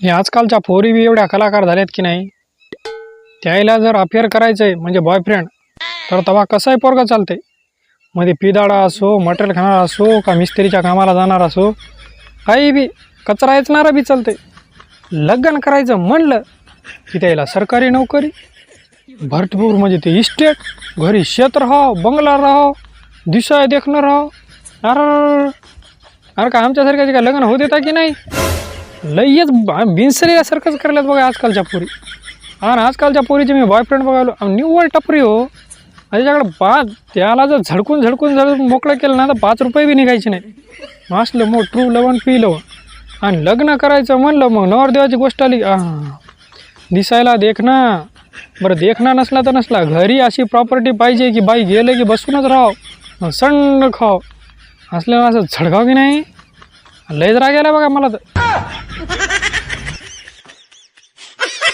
हे आजकालच्या पोरी बी एवढ्या कलाकार झाल्यात की नाही? त्याला जर अफेअर करायचं आहे म्हणजे बॉयफ्रेंड तर तेव्हा कसंही पोरगं चालते मध्ये पिदाडा असो मटेरियल खाणारा असो का मिस्त्रीच्या कामाला जाणार असो काही बी कचरा येचणारा बी चालते लग्न करायचं म्हणलं की त्याला सरकारी नोकरी भरपूर म्हणजे ते इस्टेट घरी शेत राहाव बंगला राहाव दिसाय देखणं राहाव. अरे अरे का आमच्यासारख्याचे काय लग्न होत येता की नाही? लयच बिनसरीसारखंच करायला बघा आजकालच्या पोरी. आणि आजकालच्या पोरीचे मी बॉयफ्रेंड बघायलो. आणि निव्वळ टपरी हो. त्याच्याकडे पाच त्याला जर झडकून झडकून जर मोकळं केलं ना तर पाच रुपये बी निघायचे नाही मासलं मग ट्रू लवण पी लवण हो. आणि लग्न करायचं म्हणलं मग नवरदेवाची गोष्ट आली. आ, दिसायला देखना. बरं देखना नसला तर नसला. घरी अशी प्रॉपर्टी पाहिजे की बाई गेले की बसूनच राहाव. मग खाव. असल्यामुळे असं झडकाव की नाही. लयच राग गेला बघा मला तर.